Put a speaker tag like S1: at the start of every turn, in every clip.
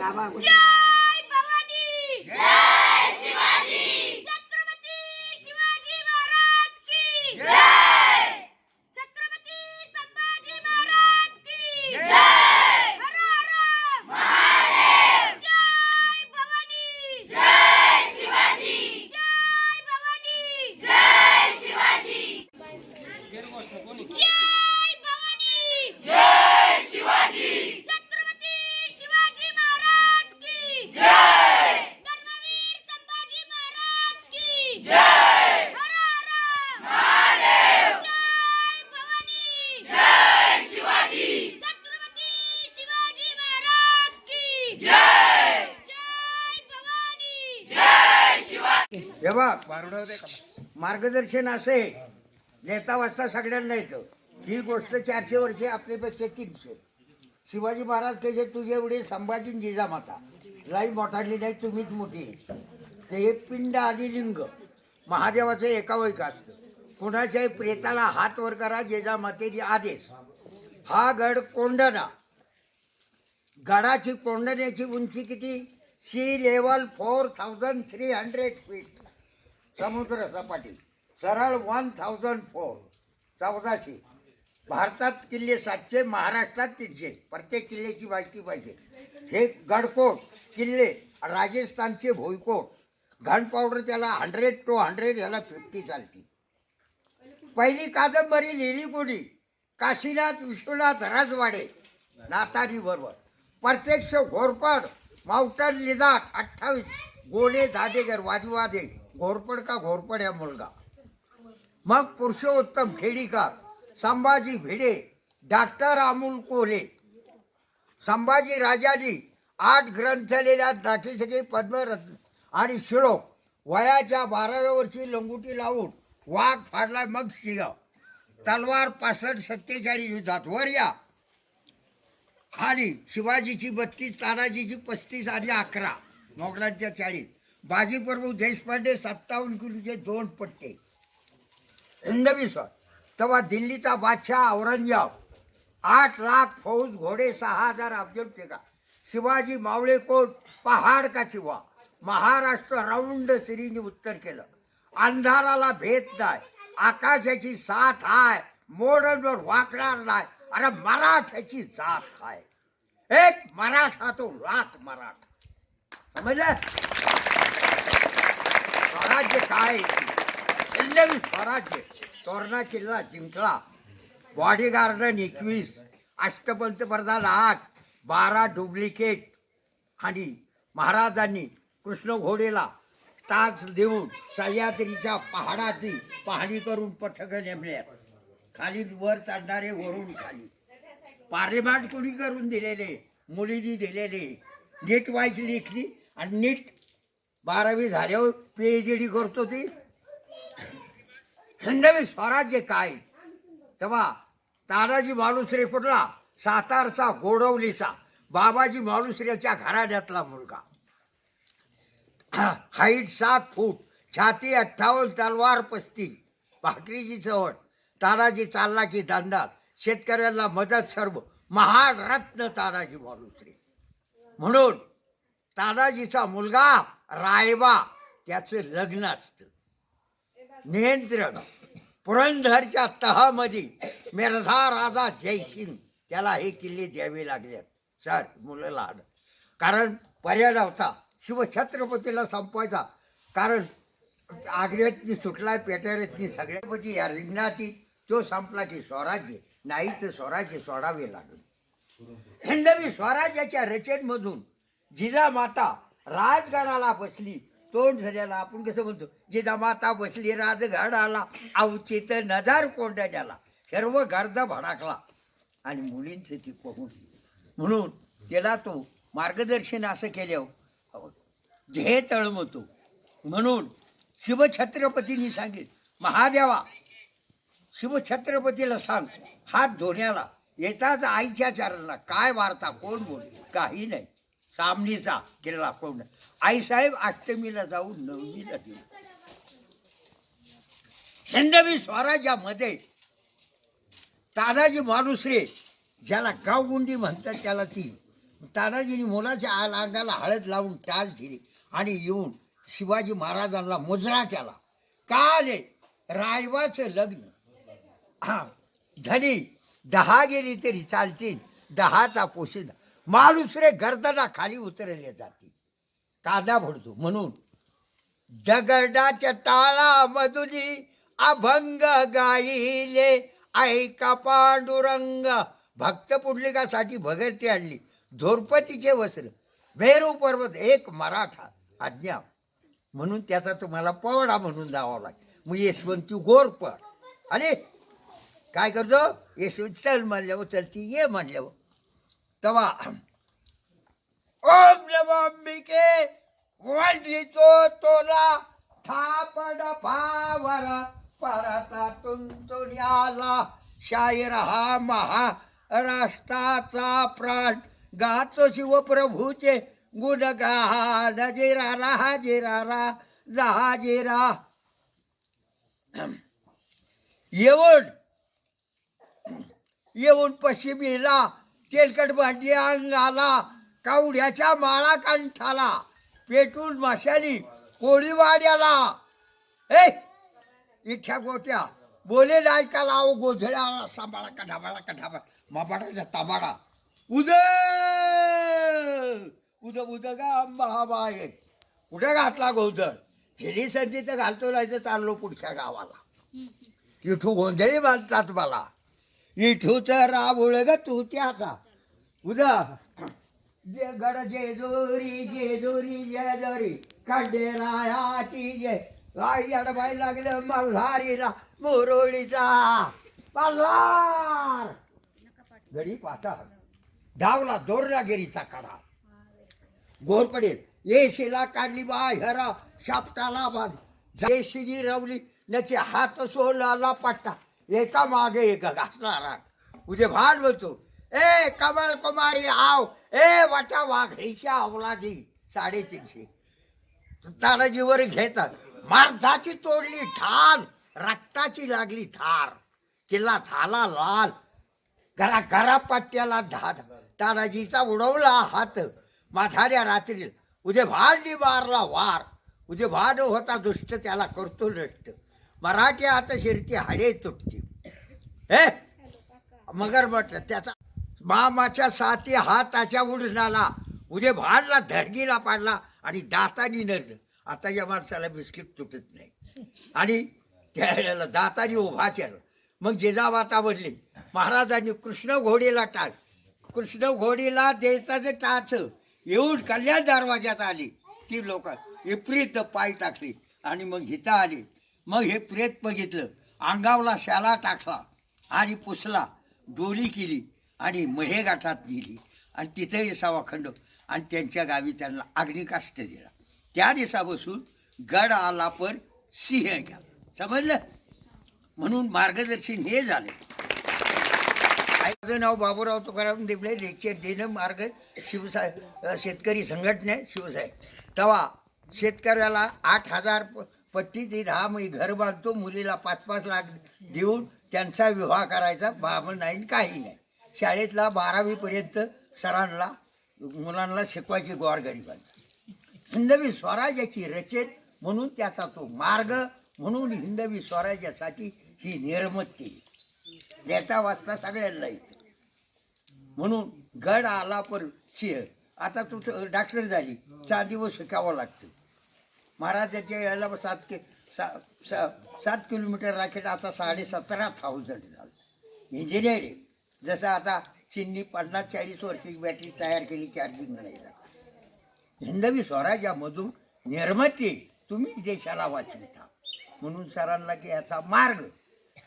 S1: गावा
S2: जय भवानी जय शिवाजी छत्रपती शिवाजी महाराज की जय छत्रपती संभाजी महाराज की जय हर हर महादेव जय भवानी जय शिवाजी जय भवानी जय शिवाजी जय भवानी जय शिवाजी छत्रपती शिवाजी महाराज की जय धर्मवीर संभाजी महाराज की जय हर हर महादेव जय भवानी जय शिवाजी छत्रपती शिवाजी महाराज की जय जय भवानी जय शिवाजी
S1: हे बघ मार्गदर्शन असे नेता वाजता सगळ्यांना येतं. ही गोष्ट चारशे वर्षे आपल्यापेक्षा तीनशे. शिवाजी महाराज त्याचे तुझे एवढे संभाजी जिजामाता लाई मोठाली नाही तुम्हीच मोठी ते पिंड आणि लिंग. महादेवाचं एकावैक असतं. कुणाच्याही प्रेताला हात वर करा जिजामातेची आदेश. हा गड कोंडणा गडाची कोंडण्याची उंची किती? Sea level four thousand three hundred feet समुद्र सपाटी सरळ वन थाउजंड फोर. चौदाशे. भारतात किल्ले सातशे महाराष्ट्रात तीनशे. प्रत्येक किल्ल्याची माहिती पाहिजे. हे गडकोट किल्ले राजस्थानचे भुईकोट. घन पावडर त्याला हंड्रेड टू हंड्रेड याला फिफ्टी चालती. पहिली कादंबरी लिहिली कोणी? काशीनाथ विश्वनाथ राजवाडे. नातारी बरोबर. प्रत्यक्ष घोरपड माउंटन लिदाट अठ्ठावीस. गोले धाडेगर वाजवादे घोरपड का घोरपड या मुलगा? मग पुरुषोत्तम खेडीकर संभाजी भिडे डॉक्टर अमोल कोरे संभाजी राजानी आठ ग्रंथ लिहिल्यात सगळे पद्मरत्न आणि श्लोक वयाच्या बाराव्या वर्षी लंगुटी लावून वाघ फाडला मग सिंह. तलवार पासष्ट सत्तेचाळीस युद्धात. वर या. खाली शिवाजीची बत्तीस तानाजीची पस्तीस आणि अकरा. मोगलांच्या चाळीस बाजीप्रभू देशपांडे सत्तावन्न किलोचे दोन पट्टे. हिंदवी तेव्हा दिल्लीचा बादशाह औरंगजेब आठ लाख फौज घोडे सहा हजार अफजल टेका शिवाजी मावळे कोट पहाड का शिवा. महाराष्ट्र राऊंड सिरीने उत्तर केलं. अंधाराला भेद नाही आकाशाची साथ हाय मोडवर वाकणार नाही. अरे मराठ्याची जात हाय. एक मराठा तो लाख मराठा. समजलं? स्वराज्य काय? हिंदवी स्वराज्य. तोरणा किल्ला जिंकला. बॉडी गार्डन एकवीस अष्टपंतप्रधान आठ. बारा डुप्लिकेट. आणि महाराजांनी कृष्ण घोडेला ताज देऊन सह्याद्रीच्या पहाडाची पाहणी करून पथक नेमल्या खाली वर चढणारे वरून खाली. पार्लिमेंट कोणी करून दिलेले? मुलींनी दिलेले. नीट वाईच लेखली आणि नीट बारावी झाल्यावर पीएच डी करतो ती. हिंदवी स्वराज्य काय? तेव्हा तानाजी मालुसरे कुठला? सातारचा गोडवलीचा. बाबाजी मालुसऱ्याच्या घराण्यातला मुलगा. हाईट सात फूट छाती अठ्ठावन्न तलवार पस्ती. भाकरीची चवण. तानाजी चालला की दांडात शेतकऱ्यांना मदत सर्व. महारत्न तानाजी मालुसरे म्हणून तानाजीचा मुलगा रायबा त्याचं लग्न असतं. नियंत्रण. पुरंदरच्या तहामध्ये मिर्झा राजा जयसिंग त्याला हे किल्ले द्यावे लागले सर मुलं लहान कारण पर्याय नव्हता. शिवछत्रपतीला संपवायचा. कारण आग्र्यातनी सुटला पेटाऱ्यातनी सगळ्यापती या रिंगणाती तो संपला की स्वराज्य. नाही तर स्वराज्य सोडावे लागले. हिंदवी स्वराज्याच्या रचनेमधून जिजामाता राजगडाला बसली. तोंड झाल्याला आपण कसं म्हणतो? जिजामाता बसली राजगडाला. अवचित नजार कोंडाण्याला सर्व गर्दा भडाकला. आणि मुलींचे ती पाहून. म्हणून त्याला तो मार्गदर्शन असं केल्यावर ध्येय तळमतो. म्हणून शिवछत्रपतींनी सांगित महादेवा शिवछत्रपतीला सांग हात धुण्याला येताच आईच्या चरणाला काय वार्ता कोण बोल काही नाही. सामनीचा किल्ला कोण आईसाहेब अष्टमीला जाऊन नवमीला देऊ हिंदवी स्वराज्यामध्ये तानाजी मानुसरे ज्याला गावगुंडी म्हणतात त्याला ती तानाजीने मुलाच्या आला अंगाला हळद लावून टाच दिली आणि येऊन शिवाजी महाराजांना मुजरा केला. का आले? रायवाचं लग्न. हा, धनी दहा गेली तरी चालतील. दहाचा पोशिदा. माणूसरे गर्दना खाली उतरले जाते. कादा भरतो म्हणून. दगडाच्या टाळा मधुली अभंग गाईले ऐका पांडुरंग भक्त पुंडलिकासाठी भगती आणली. झोरपतीचे वस्त्र भैरव पर्वत एक मराठा आज्ञा. म्हणून त्याचा तुम्हाला पवडा म्हणून जावा लागेल. मग यशवंती गोरपड अरे काय करतो? यशवंत चल म्हणल्यावर चलती ये म्हणल्यावर. तवा ओम नमो अंबिके वंदितो तोला थापड पावरा पडता तुंतुन आला शाहीर हा महाराष्ट्राचा प्राण. गातो शिवप्रभूचे गुण गा जिरा रा जहा जिरा. येऊन येऊन पश्चिमेला तेलकट भांडी अंगाला कावड्याच्या माळा कंठाला पेटून माशानी कोळीवाड्याला ए इच्छा गोट्या बोले नायकाला अहो गोधड्याला सांभाळा कढाबाळा कढाबा माबाडाचा ताबाडा. उद उद उद गा अंबाबाय कुठे घातला गोधड? थिरी संधीचं घालतो नाही तर चाललो पुढच्या गावाला. इथू गोंधळी बांधतात मला. इथूचं राबुळ ग तू त्याचा. उदा जे गड जेजोरी जेजोरी जेजोरी कांडे रायाची जे. आई बाई लागलं मल्हारीला मोरोळीचा मल्हार! गडी पाटा धावला दोरलागिरीचा कडा गोर पडेल. येशीला काढली बाय हरा शापटाला बांध. जयशिनी रवली नक्की हात सोलाला पट्टा. एका मागे एक घासणारा. उद्या भाड बोलतो ए कमल कुमारी आव ए वाटा वाघळीच्या अवलादी साडेतीनशे. तानाजीवर घेतात मारधाची तोडली ठाल रक्ताची लागली थार. किल्ला झाला लाल. घरा घरा पट्ट्याला धाद तानाजीचा उडवला हात. माथाऱ्या रात्री उद्या भांडी मारला वार. उद्या भाड होता दुष्ट त्याला करतो नष्ट. मराठी आता शिरती हाडे तुटती. हे? मगर म्हटलं त्याचा मामाच्या साथी हाताच्या उडणाला उद्या भाडला धडगीला पाडला आणि दातानी नरलं. आता या माणसाला बिस्किट तुटत नाही. आणि त्यावेळेला दातानी उभा केलं. मग जिजाबाता म्हणली महाराजांनी कृष्ण घोडीला टाच कृष्ण घोडीला द्यायचा जे टाच. येऊन कल्याण दरवाज्यात आली. ती लोक विपरीत पाय टाकली आणि मग हिता आली. मग हे प्रेत बघितलं. अंगावला शाला टाकला आणि पुसला. डोली केली आणि महेगाठात नेली. आणि तिथंही येसावा खंड. आणि त्यांच्या गावी त्यांना अग्निकाष्ट दिला. त्या दिवसापासून गड आला पर सिंह घ्या समजलं? म्हणून मार्गदर्शन हे झाले. माझं नाव बाबूराव तुकाराम देबळे लेक्चर देणं मार्ग शिवसाहेब शेतकरी संघटना शिवसाहेब. तेव्हा शेतकऱ्याला आठ हजार प- पट्टी ते दहा मी घर बांधतो मुलीला पाच पाच लाख देऊन त्यांचा विवाह करायचा बाबा नाही काही नाही. शाळेतला बारावीपर्यंत सरांना मुलांना शिकवायची गोर बांधतात हिंदवी स्वराज्याची रचेत म्हणून त्याचा तो मार्ग म्हणून हिंदवी स्वराज्यासाठी ही निर्मती. याचा वाचता सगळ्यांना येतं. म्हणून गड आला पर सिंह आता तू डॉक्टर झाली. चार दिवस शिकावं लागतं. महाराजाच्या वेळेला सात कि सा, सा, सात किलोमीटर राखेट आता साडे सतरा थाउजंड झालं. इंजिनिअरिंग जसं आता चीननी पन्नास चाळीस वर्षाची बॅटरी तयार केली चार्जिंग करायला हिंदवी स्वराज्यामधून निर्मिती तुम्ही देशाला वाचविता. म्हणून सरांना की याचा मार्ग.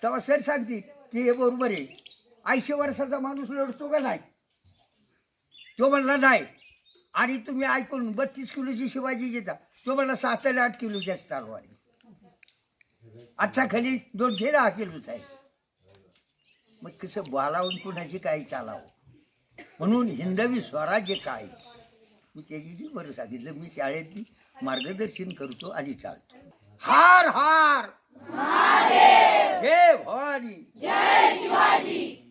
S1: तेव्हा सर सांगतील की हे बरोबर आहे. ऐंशी वर्षाचा माणूस लढतो का नाही? तो म्हणला नाही. आणि तुम्ही ऐकून बत्तीस किलोची शिवाजी घेता तो म्हणला सात आणि आठ किलोची तलवारी आजचा खाली दोनशे दहा किलोचा आहे मग कसं बोलावून कुणाची काही चालावं? म्हणून हिंदवी स्वराज्य काय? मी त्याची बरं सांगितलं. मी शाळेतली मार्गदर्शन करतो आणि चालतो. हार हार! जय भवानी!
S2: जय भवानी